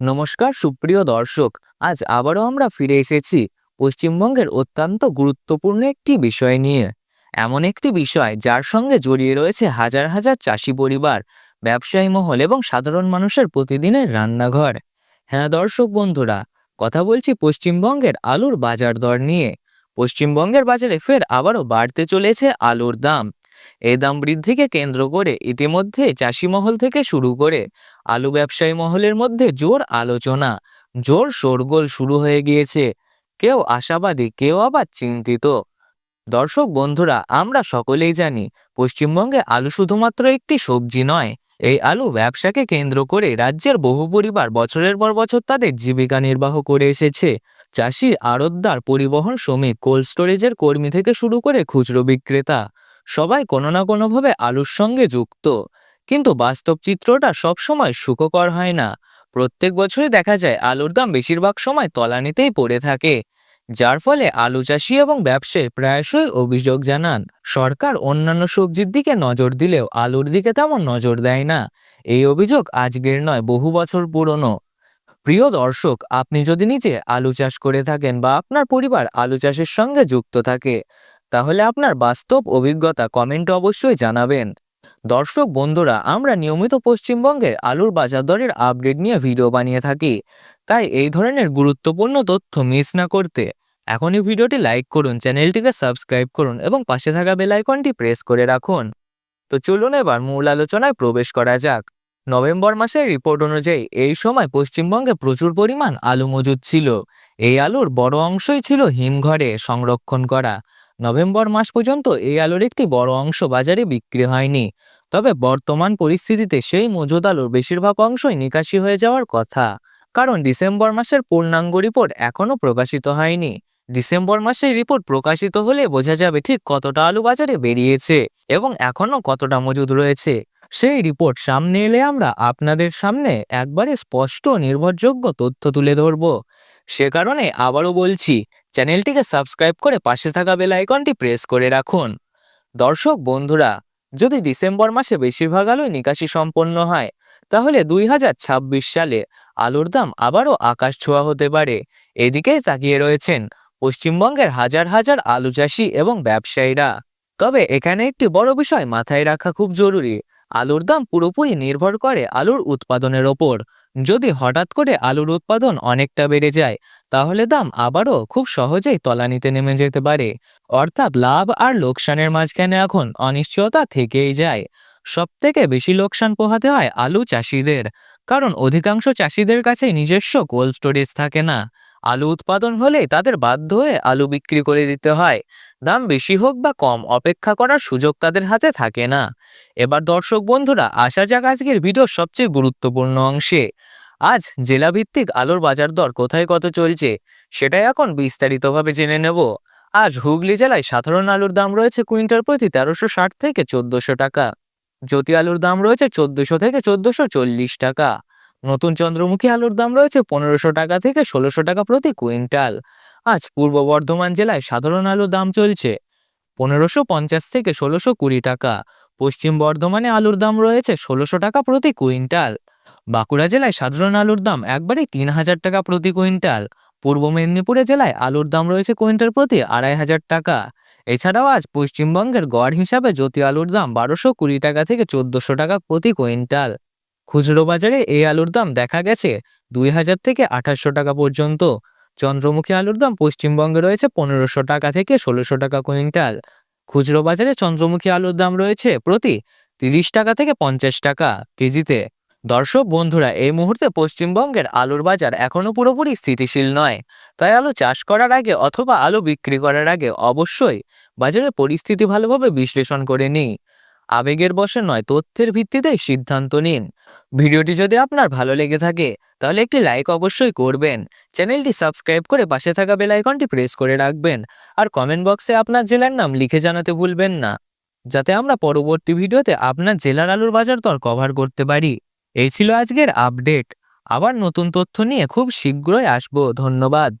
নমস্কার, সুপ্রিয় দর্শক, আজ আবারও আমরা ফিরে এসেছি পশ্চিমবঙ্গের অত্যন্ত গুরুত্বপূর্ণ একটি বিষয় নিয়ে। এমন একটি বিষয় যার সঙ্গে জড়িয়ে রয়েছে হাজার হাজার চাষি পরিবার, ব্যবসায়ী মহল এবং সাধারণ মানুষের প্রতিদিনের রান্নাঘর। হ্যাঁ দর্শক বন্ধুরা, কথা বলছি পশ্চিমবঙ্গের আলুর বাজার দর নিয়ে। পশ্চিমবঙ্গের বাজারে ফের আবারও বাড়তে চলেছে আলুর দাম। এই দাম বৃদ্ধিকে কেন্দ্র করে ইতিমধ্যে চাষি মহল থেকে শুরু করে আলু ব্যবসায়ী মহলের মধ্যে জোর আলোচনা, জোর শোরগোল শুরু হয়ে গিয়েছে। কেউ আশাবাদী, কেউ আবার চিন্তিত। দর্শক, বন্ধুরা, আমরা সকলেই জানি, পশ্চিমবঙ্গে আলু শুধুমাত্র একটি সবজি নয়, এই আলু ব্যবসাকে কেন্দ্র করে রাজ্যের বহু পরিবার বছরের পর বছর তাদের জীবিকা নির্বাহ করে এসেছে। চাষি, আড়তদার, পরিবহন শ্রমিক, কোল্ড স্টোরেজের কর্মী থেকে শুরু করে খুচরো বিক্রেতা সবাই কোনো না কোনোভাবে আলুর সঙ্গে যুক্ত। কিন্তু বাস্তব চিত্রটা সবসময় সুখকর হয় না। প্রত্যেক বছরই দেখা যায় আলুর দাম বেশিরভাগ সময় তলানিতেই পড়ে থাকে। যার ফলে আলু চাষি এবং ব্যবসায়ী প্রায়শই অভিযোগ জানান, সরকার অন্যান্য সবজির দিকে নজর দিলেও আলুর দিকে তেমন নজর দেয় না। এই অভিযোগ আজকের নয়, বহু বছর পুরনো। প্রিয় দর্শক, আপনি যদি নিজে আলু চাষ করে থাকেন বা আপনার পরিবার আলু চাষের সঙ্গে যুক্ত থাকে তাহলে আপনার বাস্তব অভিজ্ঞতা কমেন্টে অবশ্যই জানাবেন। দর্শক বন্ধুরা, আমরা নিয়মিত পশ্চিমবঙ্গের আলুর বাজার দরের আপডেট নিয়ে ভিডিও বানিয়ে থাকি। তাই এই ধরনের গুরুত্বপূর্ণ তথ্য মিস না করতে এখনই ভিডিওটি লাইক করুন, চ্যানেলটিকে সাবস্ক্রাইব করুন এবং পাশে থাকা বেলাইকনটি প্রেস করে রাখুন। তো চলুন এবার মূল আলোচনায় প্রবেশ করা যাক। নভেম্বর মাসের রিপোর্ট অনুযায়ী এই সময় পশ্চিমবঙ্গে প্রচুর পরিমাণ আলু মজুদ ছিল। এই আলুর বড় অংশই ছিল হিমঘরে সংরক্ষণ করা। নভেম্বর মাস পর্যন্ত এই আলুর একটি বড় অংশ বাজারে বিক্রি হয়নি। তবে বর্তমান পরিস্থিতিতে সেই মজুদ আলুর বেশিরভাগ অংশই নিকাশি হয়ে যাওয়ার কথা। কারণ ডিসেম্বর মাসের পূর্ণাঙ্গ রিপোর্ট এখনও প্রকাশিত হয়নি। ডিসেম্বর মাসের রিপোর্ট প্রকাশিত হলে বোঝা যাবে ঠিক কতটা আলু বাজারে বেরিয়েছে এবং এখনও কতটা মজুদ রয়েছে। সেই রিপোর্ট সামনে এলে আমরা আপনাদের সামনে একবারে স্পষ্ট নির্ভরযোগ্য তথ্য তুলে ধরব। সে কারণে আবারও বলছি, চ্যানেলটিকে সাবস্ক্রাইব করে পাশে থাকা বেল আইকনটি প্রেস করে রাখুন। দর্শক, বন্ধুরা, যদি ডিসেম্বর মাসে বেশিরভাগ আলোয় নিকাশি সম্পন্ন হয়, তাহলে দুই হাজার ছাব্বিশ সালে আলুর দাম আবারও আকাশ ছোঁয়া হতে পারে। এদিকেই তাকিয়ে রয়েছেন পশ্চিমবঙ্গের হাজার হাজার আলু চাষি এবং ব্যবসায়ীরা। তবে এখানে একটি বড় বিষয় মাথায় রাখা খুব জরুরি। আলুর দাম পুরোপুরি নির্ভর করে আলুর উৎপাদনের ওপর। যদি হঠাৎ করে আলুর উৎপাদন অনেকটা বেড়ে যায়, তাহলে দাম আবারও খুব সহজেই তলানিতে নেমে যেতে পারে। অর্থাৎ লাভ আর লোকসানের মাঝখানে এখন অনিশ্চয়তা থেকেই যায়। সব থেকে বেশি লোকসান পোহাতে হয় আলু চাষিদের, কারণ অধিকাংশ চাষিদের কাছে নিজস্ব কোল্ড স্টোরেজ থাকে না। আলু উৎপাদন হলেই তাদের বাধ্য হয়ে আলু বিক্রি করে দিতে হয়। দাম বেশি হোক বা কম, অপেক্ষা করার সুযোগ তাদের হাতে থাকে না। এবার দর্শক বন্ধুরা, আসা যাক আজকের ভিডিওর সবচেয়ে গুরুত্বপূর্ণ অংশে। আজ জেলাভিত্তিক আলুর বাজার দর কোথায় কত চলছে, সেটাই এখন বিস্তারিতভাবে জেনে নেব। আজ হুগলি জেলায় সাধারণ আলুর দাম রয়েছে কুইন্টাল প্রতি তেরোশো ষাট থেকে চোদ্দশো টাকা, জ্যোতি আলুর দাম রয়েছে চোদ্দশো থেকে চোদ্দশো চল্লিশ টাকা, নতুন চন্দ্রমুখী আলুর দাম রয়েছে পনেরোশো টাকা থেকে ষোলোশো টাকা প্রতি কুইন্টাল। আজ পূর্ব বর্ধমান জেলায় সাধারণ আলুর দাম চলছে পনেরোশো পঞ্চাশ থেকে ষোলোশো কুড়ি টাকা। পশ্চিম বর্ধমানে আলুর দাম রয়েছে ষোলোশো টাকা প্রতি কুইন্টাল। বাঁকুড়া জেলায় সাধারণ আলুর দাম একবারে তিন হাজার টাকা প্রতি কুইন্টাল। পূর্ব মেদিনীপুরে জেলায় আলুর দাম রয়েছে কুইন্টাল প্রতি আড়াই হাজার টাকা। এছাড়াও আজ পশ্চিমবঙ্গের গড় হিসাবে জ্যোতি আলুর দাম বারোশো কুড়ি টাকা থেকে চোদ্দশো টাকা প্রতি কুইন্টাল। খুচরো বাজারে এই আলুর দাম দেখা গেছে দুই হাজার থেকে আঠাশশো টাকা পর্যন্ত। চন্দ্রমুখী আলুর দাম পশ্চিমবঙ্গে রয়েছে পনেরোশো টাকা থেকে ষোলোশো টাকা কুইন্টাল। খুচরো বাজারে চন্দ্রমুখী আলুর দাম রয়েছে প্রতি তিরিশ টাকা থেকে পঞ্চাশ টাকা কেজিতে। দর্শক, বন্ধুরা, এই মুহূর্তে পশ্চিমবঙ্গের আলুর বাজার এখনও পুরোপুরি স্থিতিশীল নয়। তাই আলু চাষ করার আগে অথবা আলু বিক্রি করার আগে অবশ্যই বাজারের পরিস্থিতি ভালোভাবে বিশ্লেষণ করে নিই। আবেগের বশে নয়, তথ্যের ভিত্তিতে সিদ্ধান্ত নিন। ভিডিওটি যদি আপনার ভালো লেগে থাকে, তাহলে একটি লাইক অবশ্যই করবেন। চ্যানেলটি সাবস্ক্রাইব করে পাশে থাকা বেল আইকনটি প্রেস করে রাখবেন। আর কমেন্ট বক্সে আপনার জেলার নাম লিখে জানাতে ভুলবেন না, যাতে আমরা পরবর্তী ভিডিওতে আপনার জেলার আলুর বাজার দর কভার করতে পারি। এই ছিল আজকের আপডেট আবার নতুন তথ্য নিয়ে খুব শীঘ্রই আসব। ধন্যবাদ।